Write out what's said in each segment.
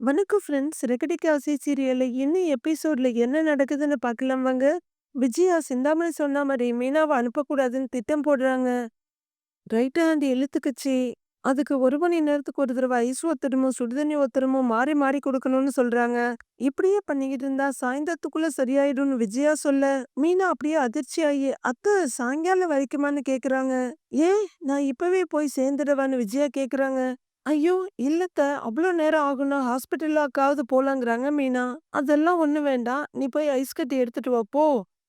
வணக்கம் ஃப்ரெண்ட்ஸ். ரெக்கடிக்க ஆசை சீரியல்ல இன்னும் எபிசோட்ல என்ன நடக்குதுன்னு பார்க்கலாம் வாங்க. விஜயா சிந்தாமணி சொன்ன மாதிரி மீனாவை அனுப்பக்கூடாதுன்னு திட்டம் போடுறாங்க. ரைட் ஹேண்ட் இழுத்துக்குச்சி அதுக்கு ஒரு மணி நேரத்துக்கு ஒரு தடவை ஐஸ் ஒத்தரமும் சுடுதண்ணி ஒத்தரமும் மாறி மாறி கொடுக்கணும்னு சொல்றாங்க. இப்படியே பண்ணிக்கிட்டு இருந்தா சாயந்தரத்துக்குள்ள சரியாயிடும்னு விஜயா சொல்ல, மீனா அப்படியே அதிர்ச்சி ஆகி அத்தை சாயங்காலம் வரைக்குமான்னு?" கேக்குறாங்க. "ஏன் நான் இப்பவே போய் சேர்ந்துடவான்னு?" விஜயா கேக்குறாங்க. ஐயோ! இல்லத்த. அவ்ளோ நேரம் ஆகும்னா ஹாஸ்பிட்டலுக்காவது போலாங்கிறாங்க மீனா. அதெல்லாம் ஒண்ணும் வேண்டாம். நீ போய் ஐஸ் கட்டி எடுத்துட்டு வா போ.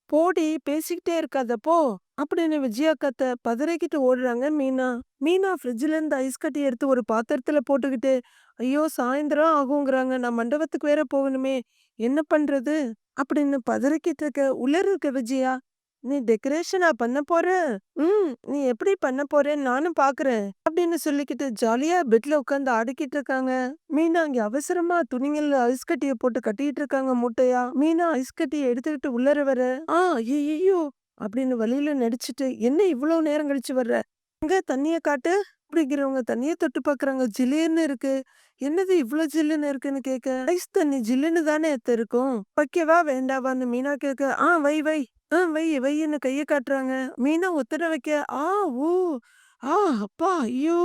போடி பேசிக்கிட்டே இருக்காத போ. அப்படின்னு விஜயா கத்த பதறிக்கிட்டு ஓடுறாங்க மீனா. மீனா ஃப்ரிட்ஜ்ல இருந்து ஐஸ் கட்டி எடுத்து ஒரு பாத்திரத்துல போட்டுக்கிட்டு, ஐயோ! சாயந்தரம் ஆகுங்கிறாங்க. நான் மண்டபத்துக்கு வேற போகணுமே. என்ன பண்றது? அப்படின்னு பதறிக்கிட்டு இருக்க, உள்ளர இருக்க விஜயா, "நீ டெக்கரேஷனா பண்ண போற? ம். நீ எப்படி பண்ண போறேன்னு நானும் பார்க்குறேன்." அப்படின்னு சொல்லிக்கிட்டு ஜாலியா பெட்ல உட்காந்து ஆடிக்கிட்டு இருக்காங்க. மீனா இங்க அவசரமா துணிங்கள்ல ஐஸ் கட்டிய போட்டு கட்டிட்டு இருக்காங்க மூட்டையா. மீனா ஐஸ் கட்டிய எடுத்துக்கிட்டு உள்ளர வர, "ஆ ஐயையோ!" அப்படின்னு வலியில நடிச்சுட்டு, "என்ன இவ்ளோ நேரம் கழிச்சு வர்ற? எங்க தண்ணிய காட்டு." அப்படிங்கிறவங்க தண்ணிய தொட்டு பார்க்குறாங்க. ஜில்லுன்னு இருக்கு. என்னது இவ்ளோ ஜில்லுன்னு இருக்குன்னு கேட்க, ஐஸ் தண்ணி ஜில்லுன்னு தானே அத்த இருக்கும். வைக்கவா வேண்டாவான்னு மீனா கேட்க, "ஆ வை வை. ஆ வை வைன்னு கைய காட்டுறாங்க. மீனா ஒத்தட வைக்க, "ஆ ஓ ஆ அப்பா ஐயோ!"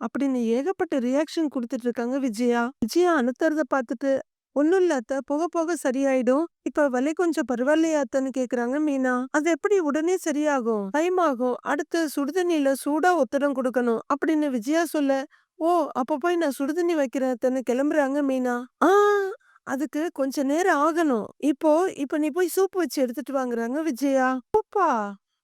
அப்படின்னு ஏகப்பட்ட ரியாக்ஷன் குடுத்துட்டு இருக்காங்க விஜயா. விஜயா அனுத்துறத பார்த்துட்டு, "ஒண்ணும் இல்ல அத்த. போக போக சரியாயிடும். இப்ப வலி கொஞ்சம் பரவாயில்லையா அத்தன்னு?" கேக்குறாங்க மீனா. "அது எப்படி உடனே சரியாகும்? டைம் ஆகும். அடுத்து சுடுதண்ணில சூடா ஒத்தடம் குடுக்கணும்." அப்படின்னு விஜயா சொல்ல, "ஓ! அப்ப போய் நான் சுடுதண்ணி வைக்கிறேன் அத்தன்னு" கிளம்புறாங்க மீனா. "ஆ அதுக்கு கொஞ்ச நேரம் ஆகணும். இப்போ இப்ப நீ போய் சூப் வச்சு எடுத்துட்டு வாங்குறாங்க விஜயா. "சூப்பா?"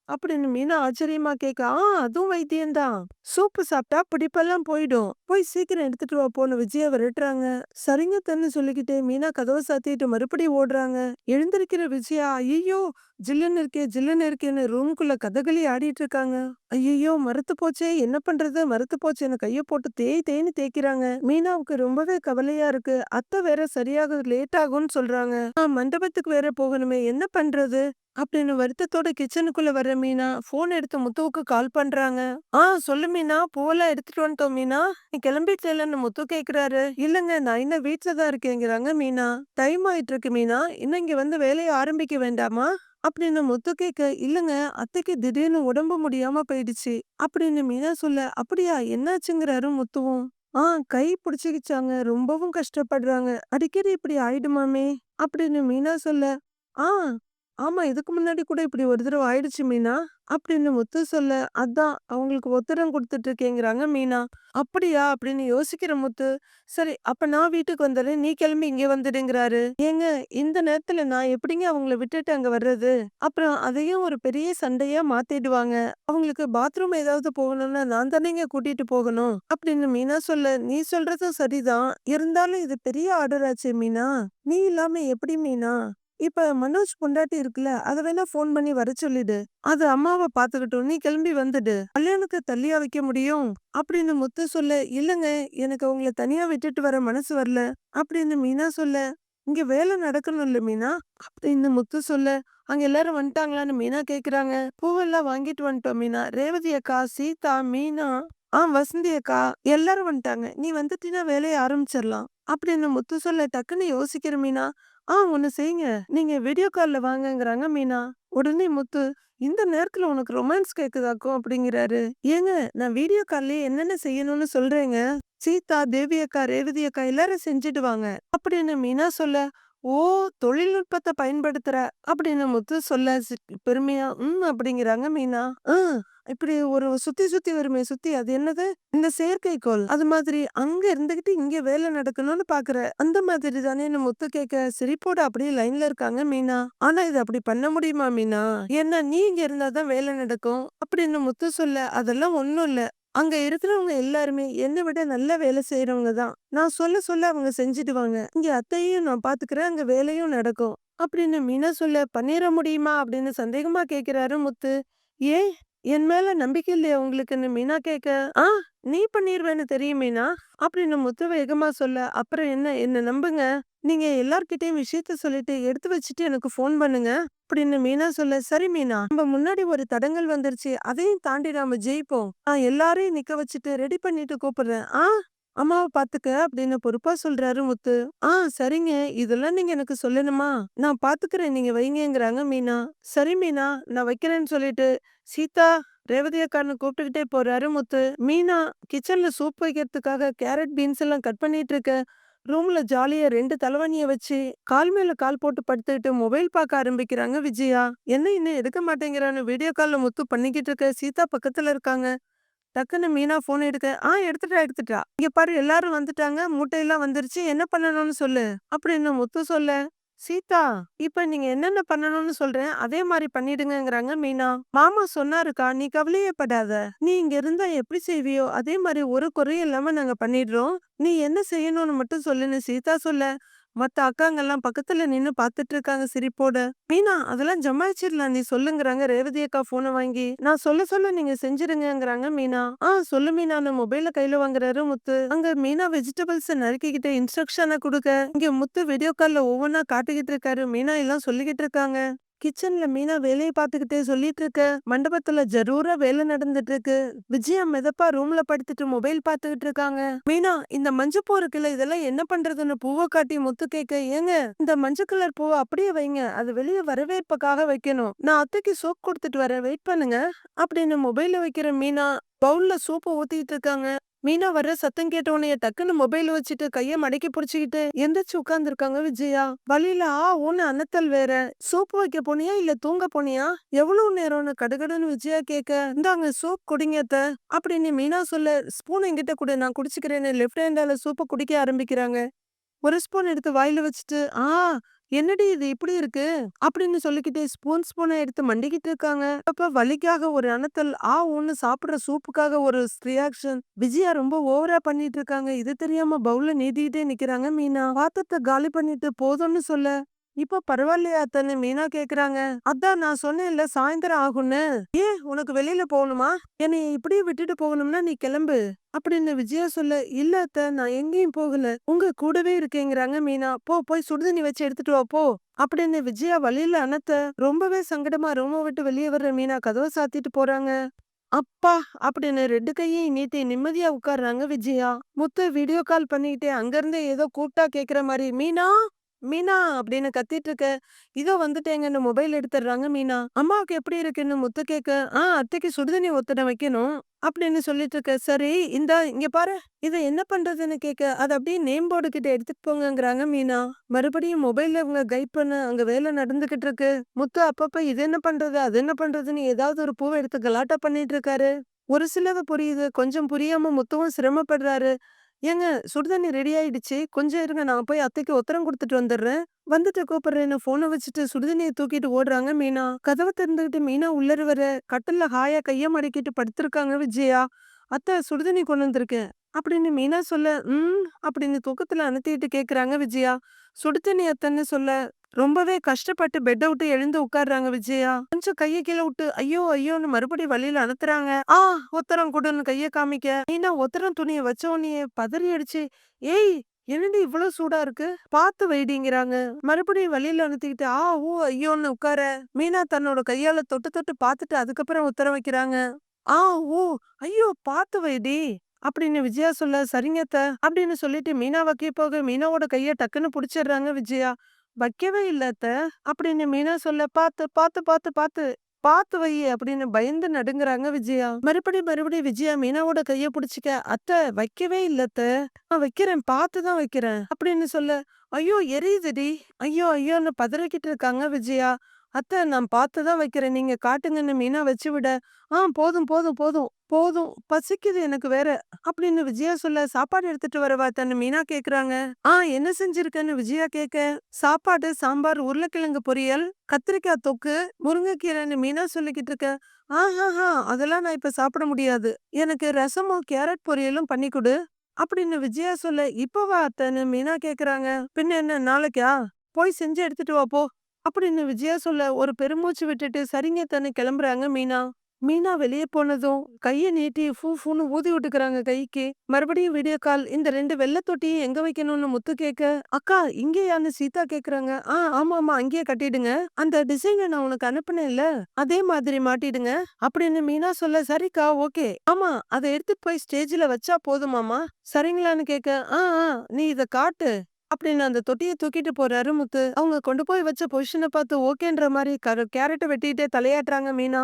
அப்படின்னு மீனா ஆச்சரியமா கேட்க, "ஆ அதுவும் வைத்தியம் தான். சூப்பு சாப்பிட்டா பிடிப்பெல்லாம் போயிடும். போய் சீக்கிரம் எடுத்துட்டு வா போன விஜய விரட்டுறாங்க. சரிங்க தன்னு சொல்லிக்கிட்டு மீனா கதவ சாத்திட்டு மறுபடி ஓடுறாங்க. எழுந்திருக்கிற விஜயா, "ஐயையோ! ஜில்லுன்னு இருக்கே ஜில்லுன்னு இருக்கேன்னு" ரூம்குள்ள கதகளி ஆடிட்டு இருக்காங்க. ஐயோ மறுத்து போச்சே! என்ன பண்றது? மறுத்து போச்சேன்னு கைய போட்டு தேய் தேன்னு தேய்க்கிறாங்க. மீனாவுக்கு ரொம்பவே கவலையா இருக்கு. அத்தை வேற சரியாக லேட் ஆகும்னு சொல்றாங்க. மண்டபத்துக்கு வேற போகணுமே! என்ன பண்றது? அப்படின்னு வருத்தத்தோட கிச்சனுக்குள்ள வர்ற மீனா, ஃபோன் எடுத்து முத்துவுக்கு கால் பண்றாங்க. "ஆ சொல்லு மீனா. பூவெல்லாம் எடுத்துட்டு வந்துட்டோம் மீனா. நீ கிளம்பிட்டலன்னு முத்து கேக்குறாரு. "இல்லங்க நான் இன்னும் வீட்ல தான் இருக்கேங்கிறாங்க மீனா. டைம் ஆயிட்டு இருக்கு மீனா. இன்னும் இங்க வந்து வேலையை ஆரம்பிக்க வேண்டாமா?" அப்படின்னு முத்து கேட்க, "இல்லங்க அத்தைக்கு திடீர்னு உடம்பு முடியாம போயிடுச்சு." அப்படின்னு மீனா சொல்ல, "அப்படியா என்னாச்சுங்கிறாரு முத்துவும். "ஆ கை பிடிச்சிக்கிச்சாங்க ரொம்பவும் கஷ்டப்படுறாங்க. அடிக்கடி இப்படி ஆயிடுமாமே." அப்படின்னு மீனா சொல்ல, "ஆ ஆமா இதுக்கு முன்னாடி கூட இப்படி ஒரு தடவ ஆயிடுச்சு மீனா." அப்படின்னு முத்து சொல்ல, "அதான் அவங்களுக்கு ஒத்தடம் குடுத்துட்டு இருக்கேங்கிறாங்க மீனா." "அப்படியா?" அப்படின்னு யோசிக்கிற முத்து, "சரி அப்ப நான் வீட்டுக்கு வந்தேன் நீ கிளம்பி இங்க வந்துடுங்கிறாரு." ஏங்க இந்த நேரத்துல நான் எப்படிங்க அவங்கள விட்டுட்டு அங்க வர்றது? அப்புறம் அதையும் ஒரு பெரிய சண்டையா மாத்திடுவாங்க. அவங்களுக்கு பாத்ரூம் ஏதாவது போகணும்னா நான் தானேங்க கூட்டிட்டு போகணும்." அப்படின்னு மீனா சொல்ல, "நீ சொல்றதும் சரிதான். இருந்தாலும் இது பெரிய ஆர்டர் ஆச்சு மீனா. நீ இல்லாம எப்படி மீனா? இப்ப மனோஜ் பொண்டாட்டி இருக்குல்ல, அத வேணா ஃபோன் பண்ணி வர சொல்லிடு. அது அம்மாவை பாத்துக்கட்டும். நீ கிளம்பி வந்துடு. கல்யாணத்துக்கு தள்ளியா வைக்க முடியும்?" அப்படின்னு முத்து சொல்ல, "இல்லங்க எனக்கு அவங்கள தனியா விட்டுட்டு வர மனசு வரல." அப்படின்னு மீனா சொல்ல, "இங்க வேலை நடக்கணும்ல மீனா." அப்படின்னு முத்து சொல்ல, "அங்க எல்லாரும் வந்துட்டாங்களான்னு?" மீனா கேக்குறாங்க. "பூவெல்லாம் வாங்கிட்டு வந்துட்டோம் மீனா. ரேவதி அக்கா, சீதா, மீனா, ஆ வசந்தி அக்கா எல்லாரும் வந்துட்டாங்க. நீ வந்துட்டீங்கன்னா வேலையை ஆரம்பிச்சிடலாம்." அப்படின்னு முத்து சொல்ல டக்குன்னு யோசிக்கிற மீனா, "ஆ ஒன்று செய்யுங்க. நீங்க வீடியோ காலில் வாங்கங்கிறாங்க மீனா. உடனே முத்து, "இந்த நேரத்துல உனக்கு ரொமான்ஸ் கேக்குதாக்கும்?" அப்படிங்கிறாரு. "ஏங்க நான் வீடியோ கால்லயே என்னென்ன செய்யணும்னு சொல்றேங்க. சீதா, தேவி அக்கா, ரேவதி அக்கா எல்லாரும் செஞ்சுடுவாங்க." அப்படின்னு மீனா சொல்ல, "ஓ! தொழில்நுட்பத்தை பயன்படுத்துற." அப்படின்னு முத்து சொல்ல பெருமையா, "ம்." அப்படிங்கிறாங்க மீனா. "ம். இப்படி ஒரு சுத்தி சுத்தி வருமே சுத்தி அது என்னது? இந்த செயற்கைக்கோள். அது மாதிரி அங்க இருந்துகிட்டு இங்க வேலை நடக்கணும்னு பாக்குற. அந்த மாதிரி தானேன்னு" முத்து கேட்க, சிரிப்போட அப்படியே லைன்ல இருக்காங்க மீனா. "ஆனா இது அப்படி பண்ண முடியுமா மீனா? ஏன்னா நீ இங்க இருந்தாதான் வேலை நடக்கும்." அப்படின்னு முத்து சொல்ல, "அதெல்லாம் ஒண்ணும் இல்ல. அங்க இருக்கிறவங்க எல்லாருமே என்னை விட நல்ல வேலை செய்யறவங்க தான். நான் சொல்ல சொல்ல அவங்க செஞ்சுடுவாங்க. இங்க அத்தையும் நான் பாத்துக்கிறேன். அங்க வேலையும் நடக்கும்." அப்படின்னு மீனா சொல்ல, பண்ணிட முடியுமா?" அப்படின்னு சந்தேகமா கேக்குறாரு முத்து. "ஏன்? என் மேல நம்பிக்கை இல்லையா உங்களுக்குன்னு?" மீனா கேட்க, "ஆ நீ பண்ணிருவேன்னு தெரியும் மீனா." அப்படின்னு முத்து வேகமா சொல்ல, "அப்புறம் என்ன? என்ன நம்புங்க. நீங்க எல்லார்கிட்டயும் விஷயத்த சொல்லிட்டு எடுத்து வச்சுட்டு எனக்கு ஃபோன் பண்ணுங்க." அப்படின்னு மீனா சொல்ல, "சரி மீனா. நம்ம முன்னாடி ஒரு தடங்கல் வந்துருச்சு. அதையும் தாண்டி நாம ஜெயிப்போம். நான் எல்லாரையும் நிக்க வச்சுட்டு ரெடி பண்ணிட்டு கூப்பிடுறேன். ஆ அம்மாவை பாத்துக்க அப்படின்னு பொறுப்பா சொல்றாரு முத்து. ஆ சரிங்க. இதெல்லாம் நீங்க எனக்கு சொல்லணுமா? நான் பாத்துக்கிறேன் நீங்க வைங்கங்கிறாங்க மீனா. சரி மீனா, நான் வைக்கிறேன்னு சொல்லிட்டு, சீதா, ரேவதி கூப்பிட்டுக்கிட்டே போறாரு முத்து. மீனா கிச்சன்ல சூப் வைக்கிறதுக்காக கேரட், பீன்ஸ் எல்லாம் கட் பண்ணிட்டு இருக்க. ரூம்ல ஜாலியா ரெண்டு தலைவணிய வச்சு, கால் மேல கால் போட்டு படுத்துக்கிட்டு மொபைல் பார்க்க ஆரம்பிக்கிறாங்க விஜயா. என்ன இன்னும் எடுக்க மாட்டேங்கிறான்னு வீடியோ கால்ல முத்து பண்ணிக்கிட்டு இருக்க சீதா பக்கத்துல இருக்காங்க. டக்குன்னு மீனா ஃபோன் எடுக்க, "ஆ எடுத்துட்டா, எடுத்துட்டா. இங்க பாரு எல்லாரும் வந்துட்டாங்க. மூட்டையெல்லாம் வந்துருச்சு. என்ன பண்ணணும்னு சொல்லு." அப்படின்னு முத்து சொல்ல, "சீதா, இப்ப நீங்க என்னென்ன பண்ணணும்னு சொல்றேன், அதே மாதிரி பண்ணிடுங்கிறாங்க மீனா. மாமா சொன்னாருக்கா, நீ கவலையே படாத. நீ இங்க இருந்தா எப்படி செய்வியோ, அதே மாதிரி ஒரு குறையும் இல்லாம நாங்க பண்ணிடுறோம். நீ என்ன செய்யணும்னு மட்டும் சொல்லுன்னு சீதா சொல்ல, மத்த அக்காங்கெல்லாம் பக்கத்துல நின்னு பாத்துட்டு இருக்காங்க சிரிப்போட. மீனா அதெல்லாம் ஜமாயிச்சிடலாம் நீ சொல்லுங்கிறாங்க ரேவதி அக்கா போனை வாங்கி. நான் சொல்ல சொல்ல நீங்க செஞ்சிருங்கிறாங்க மீனா. ஆ சொல்லு மீனான்னு மொபைல கையில வாங்குறாரு முத்து. அங்க மீனா வெஜிடபிள்ஸ் நறுக்கிக்கிட்டு இன்ஸ்ட்ரக்ஷனை கொடுக்க, இங்க முத்து வீடியோ கால்ல ஒவ்வொன்னா காட்டிக்கிட்டு இருக்காரு. மீனா எல்லாம் சொல்லிக்கிட்டு இருக்காங்க. கிச்சன்ல மீனா வேலையை பார்த்துக்கிட்டே சொல்லிட்டு இருக்க மண்டபத்துல ஜரூரா வேலை நடந்துட்டு இருக்கு விஜயா மிதப்பா ரூம்ல படுத்துட்டு மொபைல் பார்த்துக்கிட்டு இருக்காங்க மீனா இந்த மஞ்சள் பூ இருக்குல்ல இதெல்லாம் என்ன பண்றதுன்னு பூவை காட்டி முத்து கேட்க ஏங்க இந்த மஞ்சள் கலர் பூவை அப்படியே வைங்க. அது வெளியே வரவேற்புக்காக வைக்கணும். நான் அத்தைக்கு சோப் கொடுத்துட்டு வரேன். வெயிட் பண்ணுங்க. அப்படின்னு மொபைல வைக்கிற மீனா பவுல்ல சூப்பை ஊத்திட்டு இருக்காங்க மீனா வர்ற சத்தம் கேட்ட டக்குன்னு மொபைல் வச்சுட்டு கைய மடக்கி புடிச்சுக்கிட்டு எந்திரிச்சு உட்கார்ந்துருக்காங்க விஜயா? வழியில ஆ ஒன்னு அன்னத்தல் வேற. சோப்பு வைக்க போனியா இல்ல தூங்க போனியா? எவ்வளவு நேரம்னு கடுகடுன்னு விஜயா கேட்க இந்தாங்க சோப் குடிங்கத்த அப்படின்னு மீனா சொல்ல ஸ்பூன் எங்கிட்ட கூட நான் குடிச்சுக்கிறேன்னு லெஃப்ட் ஹேண்டால சோப்பை குடிக்க ஆரம்பிக்கிறாங்க. ஒரு ஸ்பூன் எடுத்து வாயில வச்சுட்டு ஆ என்னடி இது இப்படி இருக்கு? அப்படின்னு சொல்லிக்கிட்டே ஸ்பூன் ஸ்பூனை எடுத்து மண்டிக்கிட்டு இருக்காங்க. அப்ப வலிக்காக ஒரு அனத்தல் ஆ ஒன்னு சாப்பிடுற சூப்புக்காக ஒரு ரியாக்ஷன் விஜயா ரொம்ப ஓவரா பண்ணிட்டு இருக்காங்க. இது தெரியாம பவுல்ல நீதிக்கிட்டே நிக்கிறாங்க மீனா. பாத்திரத்தை காலி பண்ணிட்டு போதும்னு சொல்ல. இப்ப பரவாயில்லையா அத்தன்னு மீனா கேக்குறாங்க? அதான் நான் சொன்னேன்ல சாயந்தரம் ஆகும்னு. ஏன் உனக்கு வெளியில போகணுமா? என்னை இப்படியே விட்டுட்டு போகணும்னா நீ கிளம்பு. அப்படின்னு விஜயா சொல்ல இல்ல அத்த நான் எங்கேயும் போகல. உங்க கூடவே இருக்கேங்கிறாங்க மீனா. போ போய் சுடுதண்ணி வச்சு எடுத்துட்டு வா போ. அப்படின்னு விஜயா வழியில அனத்த ரொம்பவே சங்கடமா ரூம விட்டு வெளியே வர்ற மீனா கதவை சாத்திட்டு போறாங்க. அப்பா அப்படின்னு ரெண்டு கையை நீட்டி நிம்மதியா உட்கார்றாங்க விஜயா. முத்து வீடியோ கால் பண்ணிக்கிட்டே அங்கிருந்து ஏதோ கூப்பிட்டா கேக்குற மாதிரி. மீனா? மீனா அப்படின்னு கத்திட்டு இருக்க இதோ வந்துட்டேங்கன்னு மொபைல் எடுத்துடுறாங்க மீனா. அம்மாவுக்கு எப்படி இருக்குன்னு முத்து கேட்க ஆ அத்தைக்கு சுடுதண்ணி ஒத்தட வைக்கணும் அப்படின்னு சொல்லிட்டு இருக்க. சரி இந்த இங்க பாரு இதை என்ன பண்றதுன்னு கேட்க அதை அப்படியே நேம் போர்டு கிட்ட எடுத்துட்டு போங்கங்கிறாங்க மீனா. மறுபடியும் மொபைல்ல இவங்க கைட் பண்ண அங்க வேலை நடந்துகிட்டு இருக்கு. முத்து அப்பப்ப இது என்ன பண்றது அது என்ன பண்றதுன்னு ஏதாவது ஒரு பூவை எடுத்து கலாட்டா பண்ணிட்டு இருக்காரு. ஒரு சிலது புரியுது கொஞ்சம் புரியாம முத்துவும் சிரமப்படுறாரு. ஏங்க சுடுதண்ணி ரெடி ஆயிடுச்சு. கொஞ்சம் இருங்க நான் போய் அத்தைக்கு உத்தரம் கொடுத்துட்டு வந்துடுறேன். வந்துட்டு கூப்பிடுறேன்னு போனை வச்சுட்டு சுடுதண்ணியை தூக்கிட்டு ஓடுறாங்க மீனா. கதவை திறந்துகிட்டு மீனா உள்ளர வர கட்டில்ல ஹாயா கைய மடக்கிட்டு படுத்திருக்காங்க விஜயா. அத்தை சுடுதண்ணி கொண்டு வந்திருக்கேன். அப்படின்னு மீனா சொல்ல ம் அப்படின்னு தூக்கத்துல அனுத்திட்டு கேக்குறாங்க விஜயா. சுடுதண்ணி அத்தைன்னு சொல்ல ரொம்பவே கஷ்டப்பட்டு பெட்டை விட்டு எழுந்து உட்கார்றாங்க விஜயா. கொஞ்சம் கைய கீழே விட்டு ஐயோ ஐயோன்னு மறுபடி வழியில அனுத்துறாங்க. ஆ ஒத்தரம் கொடுன்னு கைய காமிக்க. மீனா ஒத்தரம் துணிய வச்ச உடனே பதறி அடிச்சு ஏய் என்னடி இவ்வளவு சூடா இருக்கு? பாத்து வைடிங்கிறாங்க. மறுபடியும் வழியில அனுத்திக்கிட்டு ஆ ஓ ஐயோன்னு உட்கார. மீனா தன்னோட கையால தொட்டு தொட்டு பாத்துட்டு அதுக்கப்புறம் உத்தரம் வைக்கிறாங்க ஆ ஓ ஐயோ பாத்து வைடி. அப்படின்னு விஜயா சொல்ல சரிங்கத்த அப்படின்னு சொல்லிட்டு மீனா வைக்க போக மீனாவோட கைய டக்குன்னு புடிச்சிடுறாங்க விஜயா. வைக்கவே இல்லத்த அப்படின்னு மீனா சொல்ல பார்த்து பார்த்து பார்த்து பார்த்து பார்த்து வை அப்படின்னு பயந்து நடுங்குறாங்க விஜயா. மறுபடி மறுபடியும் விஜயா மீனாவோட கைய பிடிச்சிக்க அத்தை வைக்கவே இல்லத்த நான் வைக்கிறேன் பார்த்து தான் வைக்கிறேன் அப்படின்னு சொல்ல ஐயோ எரியுதுடி ஐயோ ஐயோன்னு பதறிக்கிட்டு இருக்காங்க விஜயா. அத்தை நான் பார்த்து தான் வைக்கிறேன். நீங்க காட்டுங்கன்னு மீனா வச்சு விட ஆ போதும் போதும் போதும் போதும் பசிக்குது எனக்கு வேற அப்படின்னு விஜயா சொல்ல சாப்பாடு எடுத்துட்டு வரவா தன்னு மீனா கேக்குறாங்க. ஆ என்ன செஞ்சிருக்கன்னு? விஜயா கேட்க சாப்பாடு சாம்பார் உருளைக்கிழங்கு பொரியல் கத்திரிக்காய் தொக்கு முருங்கைக்கீரைன்னு மீனா சொல்லிக்கிட்டு இருக்க. ஆஹாஹா அதெல்லாம் நான் இப்ப சாப்பிட முடியாது. எனக்கு ரசமும் கேரட் பொரியலும் பண்ணி கொடு அப்படின்னு விஜயா சொல்ல இப்பவா அத்தைன்னு மீனா கேக்குறாங்க. பின்ன என்ன நாளைக்கா? போய் செஞ்சு எடுத்துட்டு வா போ. அப்படின்னு விஜயா சொல்ல ஒரு பெருமூச்சு விட்டுட்டு சரிங்க தானே கிளம்புறாங்க மீனா? மீனா வெளியே போனதும் கைய நீட்டி ஃபூ ஃபூன்னு ஊதி விட்டுக்கறாங்க கைக்கு. மறுபடியும் வீடியோ கால் இந்த ரெண்டு வெள்ளை தொட்டியும் எங்க வைக்கணும்னு முத்து கேட்க? அக்கா இங்கேயான்னு சீதா கேக்குறாங்க ஆ ஆமா ஆமா அங்கேயே கட்டிடுங்க. அந்த டிசைனை நான் உனக்கு அனுப்புனேன்ல அதே மாதிரி மாட்டிடுங்க. அப்படின்னு மீனா சொல்ல சரிக்கா ஓகே. ஆமா அதை எடுத்துட்டு போய் ஸ்டேஜ்ல வச்சா போதுமாமா சரிங்களான்னு கேட்க ஆ ஆ நீ இத காட்டு. அப்படின்னு அந்த தொட்டியை தூக்கிட்டு போறாரு முத்து. அவங்க கொண்டு போய் வச்ச பொசிஷனை பார்த்து ஓகேன்ற மாதிரி கேரட்டை வெட்டிட்டே தலையாட்டுறாங்க மீனா.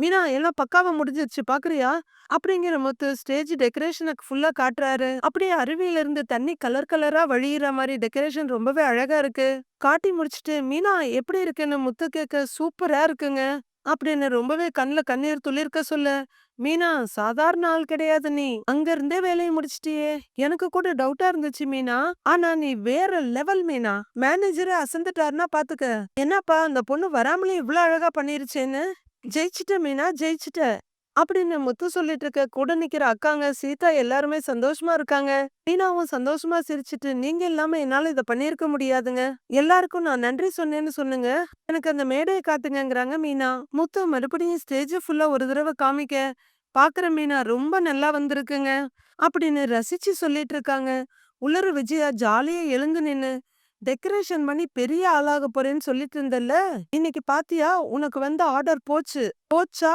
மீனா எல்லாம் பக்காவை முடிஞ்சிருச்சு பாக்குறியா? அப்படிங்கிற முத்து ஸ்டேஜ் டெக்கரேஷனுக்கு ஃபுல்லா காட்டுறாரு. அப்படியே அருவியில இருந்து தண்ணி கலர் கலரா வழியிற மாதிரி டெக்கரேஷன் ரொம்பவே அழகா இருக்கு. காட்டி முடிச்சிட்டு மீனா எப்படி இருக்குன்னு? முத்து கேட்க சூப்பரா இருக்குங்க. அப்படின்னு ரொம்பவே கண்ணுல கண்ணீர் துளிர்க்க சொல்ல மீனா சாதாரண ஆள் கிடையாது நீ. அங்க இருந்தே வேலையை முடிச்சிட்டியே. எனக்கு கூட டவுட்டா இருந்துச்சு மீனா. ஆனா நீ வேற லெவல் மீனா. மேனேஜரை அசந்துட்டாருன்னா பாத்துக்க. என்னப்பா அந்த பொண்ணு வராமலே இவ்வளவு அழகா பண்ணிருச்சேன்னு? ஜெயிச்சிட்ட மீனா ஜெயிச்சிட்ட. அப்படின்னு முத்து சொல்லிட்டு இருக்க கூட நிக்கிற அக்காங்க சீதா எல்லாருமே சந்தோஷமா இருக்காங்க. மீனாவும் சந்தோஷமா சிரிச்சிட்டு நீங்க இல்லாம என்னால இத பண்ணிருக்க முடியாதுங்க. எல்லாருக்கும் நான் நன்றி சொன்னேன்னு சொன்னுங்க எனக்கு அந்த மேடையை காத்துங்கிறாங்க மீனா. முத்து மறுபடியும் ஸ்டேஜ் ஃபுல்லா ஒரு தடவை காமிக்க பாக்குற மீனா ரொம்ப நல்லா வந்திருக்குங்க அப்படின்னு ரசிச்சு சொல்லிட்டு இருக்காங்க. உள்ளர விஜயா ஜாலியா எழுந்து நின்னு டெக்கரேஷன் பண்ணி பெரிய ஆளாக போறேன்னு சொல்லிட்டு இருந்தல்ல இன்னைக்கு பாத்தியா? உனக்கு வந்த ஆர்டர் போச்சு. போச்சா?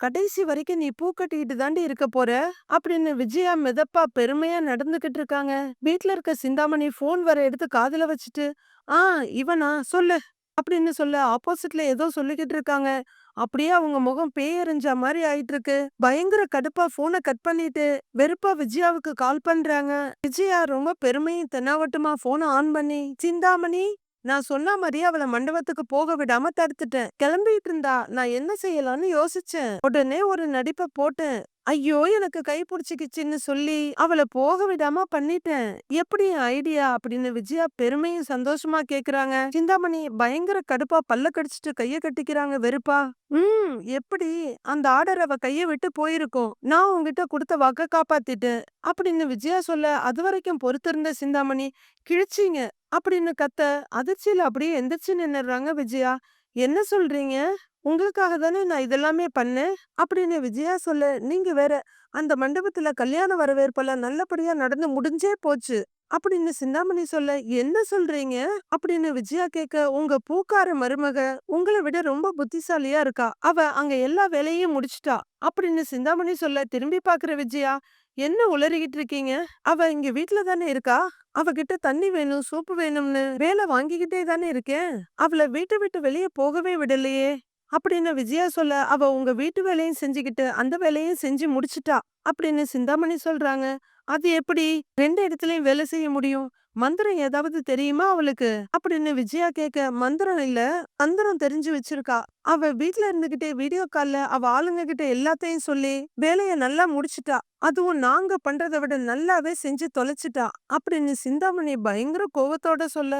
கடைசி வரைக்கும் நீ பூ கட்டிக்கிட்டு தாண்டி இருக்க போற? அப்படின்னு விஜயா மிதப்பா பெருமையா நடந்துகிட்டு இருக்காங்க. வீட்ல இருக்க சிந்தாமணி போன் வர எடுத்து காதுல வச்சுட்டு ஆ இவனா சொல்லு அப்படின்னு சொல்ல ஆப்போசிட்ல ஏதோ சொல்லிக்கிட்டு இருக்காங்க. அப்படியே அவங்க முகம் பேயறிஞ்ச மாதிரி ஆயிட்டு இருக்கு பயங்கர கடுப்பா போனை கட் பண்ணிட்டு வெறுப்பா விஜயாவுக்கு கால் பண்றாங்க. விஜயா ரொம்ப பெருமையும் தென்னாவட்டமா போனை ஆன் பண்ணி சிந்தாமணி நான் சொன்ன மாதிரியே அவளை மண்டபத்துக்கு போக விடாம தடுத்துட்டேன். கிளம்பிட்டு இருந்தா நான் என்ன செய்யலாம்னு யோசிச்சேன். உடனே ஒரு நடிப்பை போட்டேன். ஐயோ எனக்கு கை பிடிச்சிக்கிச்சின்னு சொல்லி அவளை போக விடாம பண்ணிட்டேன். எப்படி ஐடியா அப்படின்னு விஜயா பெருமையும் சந்தோஷமா கேக்குறாங்க. சிந்தாமணி பயங்கர கடுப்பா பல்ல கடிச்சிட்டு கைய கட்டிக்கிறாங்க வெறுப்பா. ம் எப்படி அந்த ஆர்டர் அவ கைய விட்டு போயிருக்கும். நான் உங்ககிட்ட கொடுத்த வாக்க காப்பாத்திட்டேன். அப்படின்னு விஜயா சொல்ல அது வரைக்கும் பொறுத்திருந்த சிந்தாமணி கிழிச்சிங்க. அப்படின்னு கத்த அதிர்ச்சியில அப்படியே எந்திரிச்சு நின்னுறாங்க விஜயா. என்ன சொல்றீங்க? உங்களுக்காக தானே நான் இதெல்லாமே பண்ணேன். அப்படின்னு விஜயா சொல்ல நீங்க வேற அந்த மண்டபத்துல கல்யாண வரவேற்பெல்லாம் நல்லபடியா நடந்து முடிஞ்சே போச்சு. அப்படின்னு சிந்தாமணி சொல்ல என்ன சொல்றீங்க? அப்படின்னு விஜயா கேட்க உங்க பூக்கார மருமக உங்களை விட ரொம்ப புத்திசாலியா இருக்கா. அவ அங்க எல்லா வேலையும் முடிச்சிட்டா. அப்படின்னு சிந்தாமணி சொல்ல திரும்பி பாக்குற விஜயா என்ன உளறிக்கிட்டு இருக்கீங்க? அவ இங்க வீட்டுல தானே இருக்கா? அவகிட்ட தண்ணி வேணும் சோப்பு வேணும்னு வேலை வாங்கிக்கிட்டே தானே இருக்கேன். அவளை வீட்டை விட்டு வெளியே போகவே விடலையே. அப்படின்னு விஜயா சொல்ல அவ உங்க வீட்டு வேலையும் செஞ்சுக்கிட்டு அந்த வேலையும் செஞ்சு முடிச்சிட்டா அப்படின்னு சிந்தாமணி சொல்றாங்க. அது எப்படி? ரெண்டு இடத்துலயும் வேலை செய்ய முடியும். மந்திரம் ஏதாவது தெரியுமா அவளுக்கு? அப்படின்னு விஜயா கேட்க மந்திரம் இல்ல அந்தரம் தெரிஞ்சு வச்சிருக்கா. அவ வீட்ல இருந்துகிட்டே வீடியோ கால்ல அவ ஆளுங்க கிட்ட எல்லாத்தையும் சொல்லி வேலைய நல்லா முடிச்சிட்டா. அதுவும் நாங்க பண்றதை விட நல்லாவே செஞ்சு தொலைச்சிட்டா. அப்படின்னு சிந்தாமணி பயங்கர கோவத்தோட சொல்ல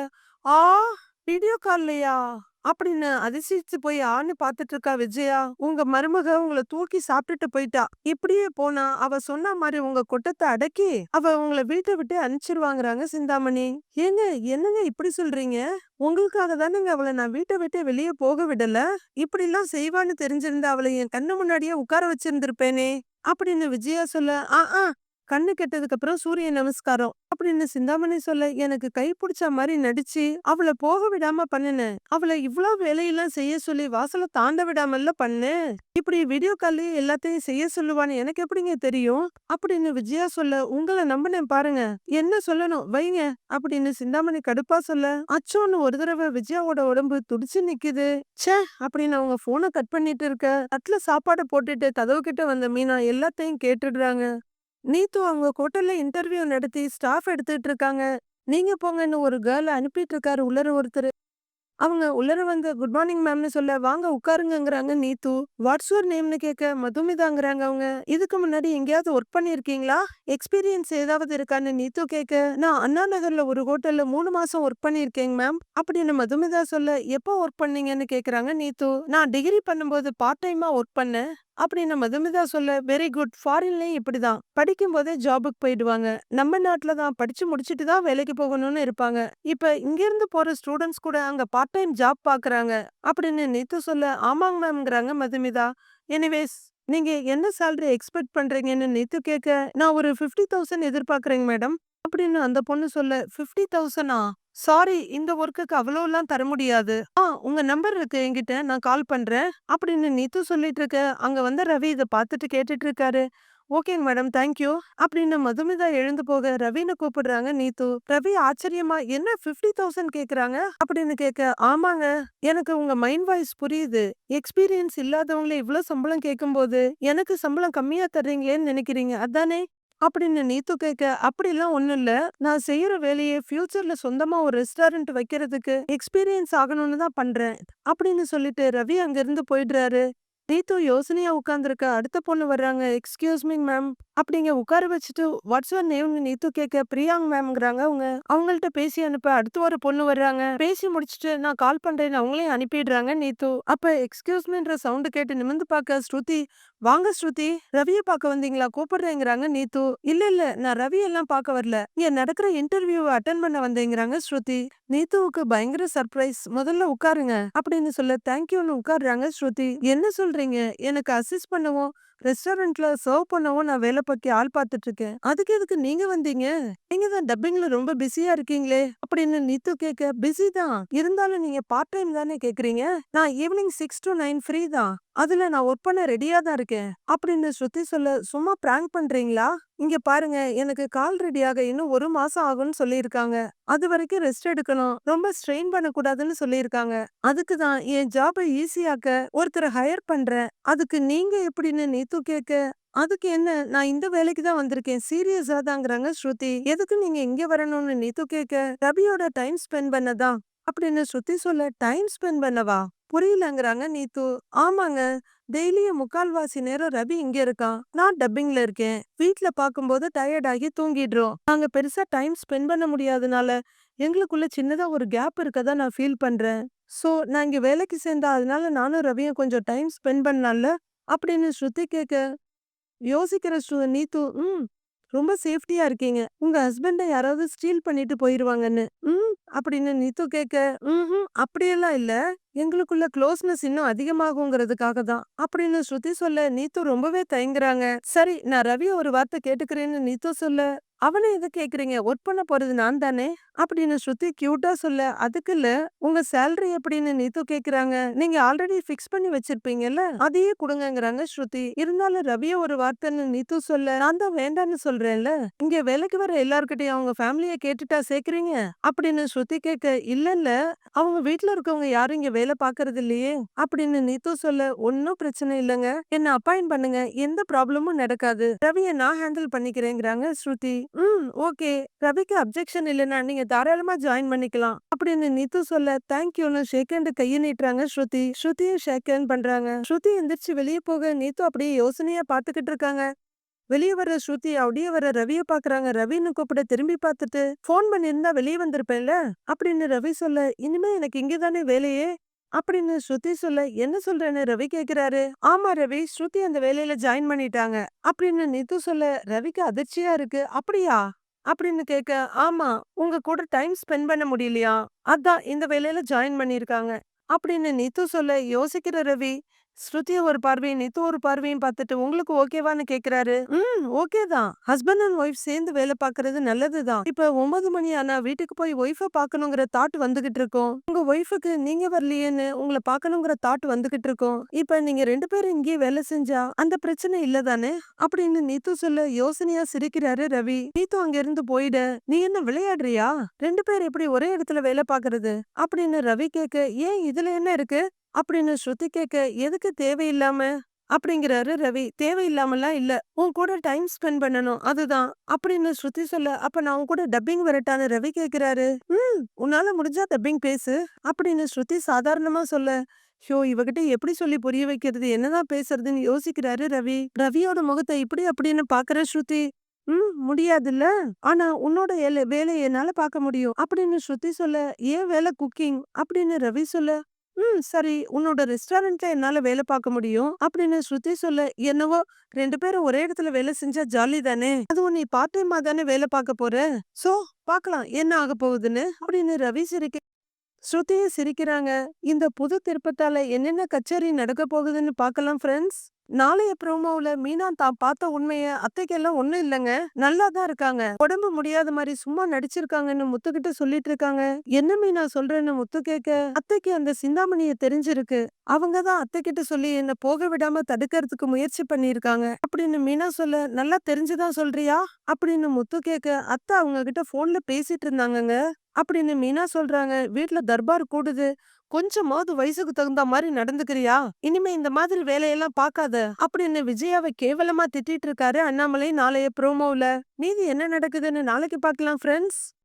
ஆ வீடியோ கால்லையா அப்படின்னு அதிசயிச்சு போய் ஆன்னு பாத்துட்டு இருக்கா விஜயா? உங்க மருமக உங்களை தூக்கி சாப்பிட்டுட்டு போயிட்டா. இப்படியே போனா அவ சொன்ன மாதிரி உங்க கொட்டத்தை அடக்கி அவ உங்களை வீட்டை விட்டு அனுப்பிச்சிருவாங்கிறாங்க சிந்தாமணி. ஏங்க என்னங்க இப்படி சொல்றீங்க? உங்களுக்காக தானேங்க அவளை நான் வீட்டை விட்டு வெளியே போக விடல. இப்படி எல்லாம் செய்வான்னு தெரிஞ்சிருந்தா அவளை என் கண்ணு முன்னாடியே உட்கார வச்சிருந்திருப்பேனே அப்படின்னு விஜயா சொல்ல ஆ ஆ கண்ணு கெட்டதுக்கு அப்புறம் சூரிய நமஸ்காரம் அப்படின்னு சிந்தாமணி சொல்ல எனக்கு கை பிடிச்ச மாதிரி நடிச்சு அவளை போக விடாம பண்ணுனேன் அவளை இவ்வளவு வேலையெல்லாம் செய்ய சொல்லி வாசல தாண்ட விடாமல்ல பண்ணேன் இப்படி வீடியோ கால்லயே எல்லாத்தையும் செய்ய சொல்லுவான்னு எனக்கு எப்படிங்க தெரியும்? அப்படின்னு விஜயா சொல்ல உங்களை நம்பினேன் பாருங்க. என்ன சொல்லணும்? வைங்க. அப்படின்னு சிந்தாமணி கடுப்பா சொல்ல அச்சோன்னு ஒரு தடவை விஜயாவோட உடம்பு துடிச்சு நிக்குது. ச்சே! அப்படின்னு அவங்க போனை கட் பண்ணிட்டு இருக்க தட்டுல சாப்பாடு போட்டுட்டு கதவு கிட்ட வந்த மீனா எல்லாத்தையும் கேட்டுடுறாங்க. நீத்து அவங்க ஹோட்டல்ல இன்டர்வியூ நடத்தி ஸ்டாஃப் எடுத்துட்டு இருக்காங்க. நீங்க போங்கன்னு ஒரு கேர்ள் அனுப்பிட்டு இருக்காரு உள்ளர ஒருத்தர். அவங்க உள்ளர வந்து குட் மார்னிங் மேம்னு சொல்ல வாங்க உட்காருங்கங்கறாங்க நீத்து. வாட்ஸ் யுவர் நேம்னு கேட்க மதுமிதாங்கிறாங்க அவங்க. இதுக்கு முன்னாடி எங்கேயாவது ஒர்க் பண்ணிருக்கீங்களா? எக்ஸ்பீரியன்ஸ் ஏதாவது இருக்கான்னு நீத்து கேட்க நான் அண்ணா நகர்ல ஒரு ஹோட்டல்ல மூணு மாசம் ஒர்க் பண்ணிருக்கேங்க மேம். அப்படின்னு மதுமிதா சொல்ல எப்போ ஒர்க் பண்ணீங்கன்னு கேட்குறாங்க நீத்து. நான் டிகிரி பண்ணும்போது பார்ட் டைமா ஒர்க் பண்ணேன். அப்படின்னு மதுமிதா சொல்ல வெரி குட் ஃபாரின்லயும் இப்படிதான் படிக்கும் போதே ஜாபுக்கு போயிடுவாங்க. நம்ம நாட்டுல தான். படிச்சு முடிச்சுட்டு தான் வேலைக்கு போகணும்னு இருப்பாங்க. இப்ப இங்க இருந்து போற ஸ்டூடெண்ட்ஸ் கூட அங்க பார்ட் டைம் ஜாப் பாக்குறாங்க. அப்படின்னு நித்து சொல்ல ஆமாங்க மேம்ங்கிறாங்க மதுமிதா எனிவேஸ் நீங்க என்ன சேலரி எக்ஸ்பெக்ட் பண்றீங்கன்னு நித்து கேட்க நான் ஒரு ஃபிஃப்டி தௌசண்ட் எதிர்பார்க்குறேங்க மேடம். அப்படின்னு அந்த பொண்ணு சொல்ல ஃபிஃப்டி தௌசண்டா சாரி இந்த ஒர்க்குக்கு அவ்வளோலாம் தர முடியாது. ஆ உங்க நம்பர் இருக்கு என்கிட்ட நான் கால் பண்றேன் அப்படின்னு நீத்து சொல்லிட்டு இருக்க. அங்க வந்த ரவி இதை பார்த்துட்டு கேட்டுட்டு இருக்காரு. ஓகேங்க மேடம் தேங்க்யூ அப்படின்னு மதுமிதா எழுந்து போக ரவின்னு கூப்பிடுறாங்க நீத்து. ரவி ஆச்சரியமா என்ன ஃபிஃப்டி தௌசண்ட் கேக்குறாங்க? அப்படின்னு கேட்க ஆமாங்க எனக்கு உங்க மைண்ட் வாய்ஸ் புரியுது. எக்ஸ்பீரியன்ஸ் இல்லாதவங்களே இவ்ளோ சம்பளம் கேட்கும்போது எனக்கு சம்பளம் கம்மியா தர்றீங்களேன்னு நினைக்கிறீங்க அதானே? அப்படின்னு நீத்து கேட்க அப்படிலாம் ஒண்ணும் இல்ல. நான் செய்யற வேலையை ஃபியூச்சர்ல சொந்தமா ஒரு ரெஸ்டாரண்ட் வைக்கிறதுக்கு எக்ஸ்பீரியன்ஸ் ஆகணும்னு தான் பண்றேன். அப்படின்னு சொல்லிட்டு ரவி அங்கிருந்து போயிடுறாரு. நீத்து யோசனையா உட்காந்துருக்க அடுத்த பொண்ணு வர்றாங்க எக்ஸ்கியூஸ் மீ மேம் அப்படிங்க உட்கார வச்சுட்டு வாட்ஸ் யுவர் நேம்னு நீத்து கேட்க பிரியாங் மேம்ங்கிறாங்க அவங்க. அவங்கள்ட்ட பேசி அனுப்ப அடுத்து ஒரு பொண்ணு வர்றாங்க. பேசி முடிச்சுட்டு நான் கால் பண்றேன்னு அவங்களையும் அனுப்பிடுறாங்க நீத்து. அப்ப எக்ஸ்கியூஸ் மீன்ற சவுண்டு கேட்டு நிமிந்து பார்க்க ஸ்ருதி வாங்க ஸ்ருதி ரவிய பார்க்க வந்தீங்களா? கூப்பிடுறேங்கிறாங்க நீத்து. இல்ல இல்ல நான் ரவி எல்லாம் பார்க்க வரல. இங்க நடக்கிற இன்டர்வியூவை அட்டன் பண்ண வந்தேங்கிறாங்க ஸ்ருதி. நீத்துவுக்கு பயங்கர சர்ப்ரைஸ் முதல்ல உட்காருங்க. அப்படின்னு சொல்ல தேங்க்யூன்னு உட்காருறாங்க ஸ்ருதி. என்ன சொல்றீங்க எனக்கு அசிஸ்ட் பண்ணவும். ரெஸ்டாரண்ட்ல சர்வ் பண்ணவும் நான் வேலை பார்க்க ஆள் பார்த்துட்டு இருக்கேன் அதுக்கு எதுக்கு நீங்க வந்தீங்க? நீங்க தான் டப்பிங்ல ரொம்ப பிஸியா இருக்கீங்களே அப்படின்னு நீத்து கேட்க பிஸி தான். இருந்தாலும் நீங்க பார்ட் டைம் தானே கேக்குறீங்க? நான் evening six to nine free தான். அதுல நான் ஒர்க் பண்ண ரெடியா தான் இருக்கேன். அப்படின்னு ஸ்ருதி சொல்ல சும்மா பிராங்க் பண்றீங்களா? இங்க பாருங்க எனக்கு கால் ரெடியாக இன்னும் ஒரு மாசம் ஆகும்னு சொல்லியிருக்காங்க. அது வரைக்கும் ரெஸ்ட் எடுக்கணும். ரொம்ப ஸ்ட்ரெயின் பண்ணக்கூடாதுன்னு சொல்லியிருக்காங்க. அதுக்கு தான் என் ஜாபை ஈஸியாக்க ஒருத்தரை ஹையர் பண்றேன். அதுக்கு நீங்க எப்படின்னு நீத்து கேட்க அதுக்கு என்ன? நான் இந்த வேலைக்கு தான் வந்திருக்கேன். சீரியஸா தாங்கிறாங்க ஸ்ருதி. எதுக்கு நீங்க இங்க வரணும்னு நீத்து கேட்க ரவியோட டைம் ஸ்பெண்ட் பண்ணதான் அப்படின்னு ஸ்ருதி சொல்ல டைம் ஸ்பெண்ட் பண்ணவா? புரியலங்கிறாங்க நீத்து. ஆமாங்க. டெய்லியும் முக்கால்வாசி நேரம் ரவி இங்க இருக்கான். நான் டப்பிங்ல இருக்கேன். வீட்ல பாக்கும்போது டயர்ட் ஆகி தூங்கிடுறோம். நாங்க பெருசா டைம் ஸ்பெண்ட் பண்ண முடியாதனால எங்களுக்குள்ள சின்னதா ஒரு கேப் இருக்கதா நான் ஃபீல் பண்றேன். சோ நான் இங்க வேலைக்கு சேர்ந்தா அதனால நானும் ரவியும் கொஞ்சம் டைம் ஸ்பெண்ட் பண்ணலாம்ல அப்படின்னு ஸ்ருதி கேட்க யோசிக்கிற ஸ்ரு நீத்து ம் ரொம்ப சேஃப்டியா இருக்கீங்க. உங்க ஹஸ்பண்ட யாராவது ஸ்டீல் பண்ணிட்டு போயிருவாங்கன்னு. ம் அப்படின்னு நீத்து கேட்க ம் அப்படியெல்லாம் இல்ல. எங்களுக்குள்ள க்ளோஸ்னஸ் இன்னும் அதிகமாகுங்கிறதுக்காக தான். அப்படின்னு ஸ்ருதி சொல்ல நீத்து ரொம்பவே தயங்குறாங்க. சரி நான் ரவி ஒரு வார்த்தை கேட்டுக்கிறேன்னு நீத்து சொல்ல அவனை எது கேக்குறீங்க ஒர்க் பண்ண போறது நான் தானே? அப்படின்னு ஸ்ருதி கியூட்டா சொல்ல அதுக்கு இல்ல. உங்க சேலரி எப்படின்னு நீத்து கேக்குறாங்க நீங்க ஆல்ரெடி ஃபிக்ஸ் பண்ணி வச்சிருப்பீங்கல்ல? அதையே கொடுங்கங்கிறாங்க ஸ்ருதி. இருந்தாலும் ரவிய ஒரு வார்த்தைன்னு நீத்து சொல்ல நான் தான் வேண்டான்னு சொல்றேன்ல. இங்க வேலைக்கு வர எல்லாருக்கிட்டையும் அவங்க ஃபேமிலிய கேட்டுட்டா சேர்க்கறீங்க? அப்படின்னு ஸ்ருதி கேட்க இல்லல்ல. அவங்க வீட்ல இருக்கவங்க யாரும் இங்க வேலை பாக்குறது இல்லையே? அப்படின்னு நீத்து சொல்ல ஒன்னும் பிரச்சனை இல்லைங்க. என்ன அப்பாயின் பண்ணுங்க. எந்த ப்ராப்ளமும் நடக்காது. ரவிய நான் ஹேண்டில் பண்ணிக்கிறேங்கிறாங்க ஸ்ருதி. ம் ஓகே. ரவிக்கு அப்ஜெக்ஷன் இல்லைன்னா நீங்க தாராளமா ஜாயின் பண்ணிக்கலாம். அப்படின்னு நீத்து சொல்ல தேங்க்யூன்னு ஷேக்கண்ட் கையை நீட்டுறாங்க ஸ்ருதி. ஸ்ருதியும் ஷேக் பண்றாங்க. ஸ்ருதி எந்திரிச்சு வெளியே போக நீத்து அப்படியே யோசனையா பாத்துக்கிட்டு இருக்காங்க. வெளியே வர ஸ்ருதி அப்படியே வர ரவிய பாக்குறாங்க. ரவின்னு கூப்பிட திரும்பி பார்த்துட்டு ஃபோன் பண்ணியிருந்தா வெளியே வந்திருப்பேன்ல? அப்படின்னு ரவி சொல்ல இனிமே எனக்கு இங்கதானே வேலையே? அப்படின்னு ஸ்ருதி சொல்ல என்ன சொல்றேன்னு ரவி கேக்குறாரு. ஆமா ரவி ஸ்ருதி அந்த வேலையில ஜாயின் பண்ணிட்டாங்க. அப்படின்னு நித்து சொல்ல ரவிக்கு அதிர்ச்சியா இருக்கு. அப்படியா? அப்படின்னு கேட்க ஆமா உங்க கூட டைம் ஸ்பெண்ட் பண்ண முடியலையா? அதான் இந்த வேலையில ஜாயின் பண்ணிருக்காங்க அப்படின்னு நித்து சொல்ல யோசிக்கிற ரவி ஸ்ருதிய ஒரு பார்வையும் நித்து ஒரு பார்வையும் பார்த்துட்டு உங்களுக்கு ஓகேவான்னு கேக்குறாரு? ம் ஓகே தான். ஹஸ்பண்ட் அண்ட் ஒய்ஃப் சேர்ந்து வேலை பார்க்கறது நல்லதுதான் இப்ப ஒன்பது மணி ஆனா வீட்டுக்கு போய் ஒய்ஃப பாக்கணுங்கிற தாட் வந்துகிட்டு இருக்கும். உங்க ஒய்ஃபுக்கு நீங்க வரலையேன்னு உங்களை பாக்கணுங்கிற தாட் வந்துகிட்டு இருக்கும். இப்ப நீங்க ரெண்டு பேரும் இங்கேயே வேலை செஞ்சா அந்த பிரச்சனை இல்லதானே அப்படின்னு நீத்து சொல்ல யோசனையா சிரிக்கிறாரு ரவி. நீத்து அங்க இருந்து போயிட. நீ என்ன விளையாடுறியா? ரெண்டு பேர் எப்படி ஒரே இடத்துல வேலை பாக்குறது அப்படின்னு ரவி கேட்க ஏன் இதுல என்ன இருக்கு? அப்படின்னு ஸ்ருதி கேட்க எதுக்கு தேவையில்லாம? அப்படிங்கிறாரு ரவி. தேவையில்லாமலாம் இல்ல. உன் கூட டைம் ஸ்பெண்ட் பண்ணணும். அதுதான். அப்படின்னு ஸ்ருதி சொல்ல அப்ப நான் உன் கூட டப்பிங் வரட்டான்னு ரவி கேக்குறாரு. ம் உன்னால முடிஞ்சா டப்பிங் பேசு. அப்படின்னு ஸ்ருதி சாதாரணமா சொல்ல ஷோ இவகிட்ட எப்படி சொல்லி புரிய வைக்கிறது? என்னதான் பேசுறதுன்னு யோசிக்கிறாரு ரவி. ரவியோட முகத்தை இப்படி அப்படின்னு பாக்குற ஸ்ருதி ம் முடியாதுல்ல. ஆனா உன்னோட ஏல- வேலையை என்னால பார்க்க முடியும். அப்படின்னு ஸ்ருதி சொல்ல ஏன் வேலை குக்கிங்? அப்படின்னு ரவி சொல்ல ம் சரி. உன்னோட ரெஸ்டாரண்ட்ல என்னால வேலை பார்க்க முடியும். அப்படின்னு ஸ்ருதி சொல்ல என்னவோ ரெண்டு பேரும் ஒரே இடத்துல வேலை செஞ்சா ஜாலி தானே? அதுவும் நீ பார்ட் டைமா தானே வேலை பார்க்க போற? சோ பார்க்கலாம் என்ன ஆக போகுதுன்னு? அப்படின்னு ரவி சிரிக்க ஸ்ருதியும் சிரிக்கிறாங்க. இந்த புது திருப்பத்தால என்னென்ன கச்சேரி நடக்க போகுதுன்னு பார்க்கலாம் ஃப்ரெண்ட்ஸ் நாளைய ப்ரோமோவில் மீனா தான் பார்த்த உண்மையை அத்தைக்கெல்லாம் ஒன்றும் இல்லைங்க நல்லா தான் இருக்காங்க. உடம்பு முடியாத மாதிரி சும்மா நடிச்சிருக்காங்கன்னு முத்துக்கிட்ட சொல்லிட்டு இருக்காங்க. என்ன மீனா சொல்றேன்னு முத்து கேட்க, அத்தைக்கு அந்த சிந்தாமணியை தெரிஞ்சிருக்கு. அவங்க தான் அத்தைக்கிட்ட சொல்லி என்ன போக விடாம தடுக்கறதுக்கு முயற்சி பண்ணியிருக்காங்க. அப்படின்னு மீனா சொல்ல, நல்லா தெரிஞ்சுதான் சொல்றியா? அப்படின்னு முத்து கேட்க, அத்தை அவங்க கிட்ட போன்ல பேசிட்டு இருந்தாங்கங்க. அப்படின்னு மீனா சொல்றாங்க. வீட்ல தர்பார் கூடுது. கொஞ்சமாவது வயசுக்கு தகுந்த மாதிரி நடந்துக்கிறியா? இனிமே இந்த மாதிரி வேலையெல்லாம் பாக்காத அப்படின்னு விஜயாவை கேவலமா திட்டிட்டு இருக்காரு அண்ணாமலை நாளைய ப்ரோமோவுல. மீதி என்ன நடக்குதுன்னு நாளைக்கு பார்க்கலாம் ஃப்ரெண்ட்ஸ்.